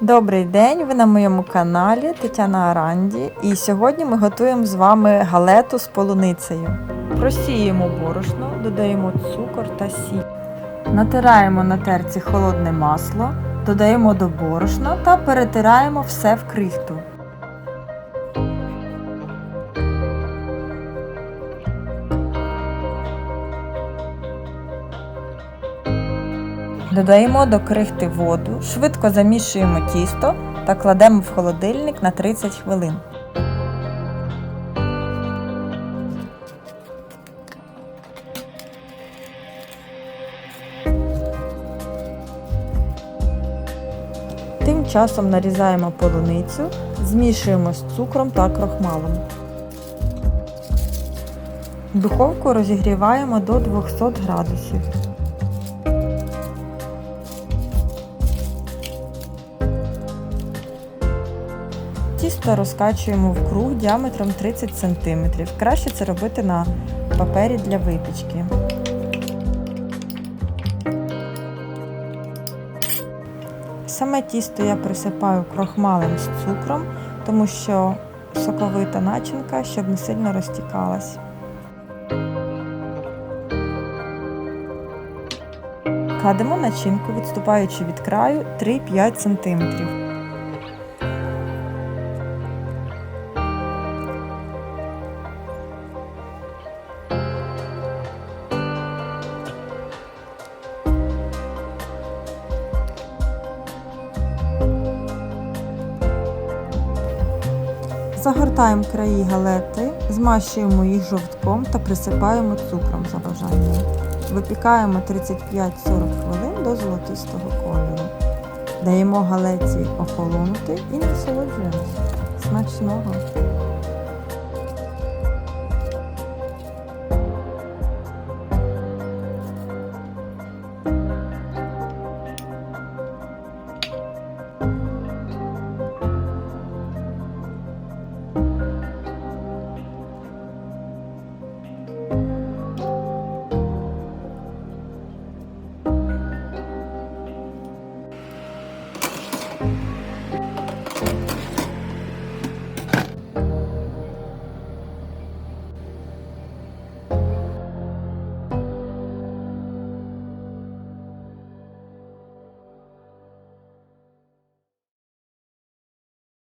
Добрий день! Ви на моєму каналі Тетяна Аранді. І сьогодні ми готуємо з вами галету з полуницею. Просіємо борошно, додаємо цукор та сіль. Натираємо на терці холодне масло, додаємо до борошна та перетираємо все в крихту. Додаємо до крихти воду, швидко замішуємо тісто та кладемо в холодильник на 30 хвилин. Тим часом нарізаємо полуницю, змішуємо з цукром та крохмалом. Духовку розігріваємо до 200 градусів. Тісто розкачуємо в круг діаметром 30 см. Краще це робити на папері для випічки. Саме тісто я присипаю крохмалем з цукром, тому що соковита начинка, щоб не сильно розтікалась. Кладемо начинку, відступаючи від краю 3-5 см. Загортаємо краї галети, змащуємо їх жовтком та присипаємо цукром за бажанням. Випікаємо 35-40 хвилин до золотистого кольору. Даємо галеці охолонути і насолоджуємося. Смачного!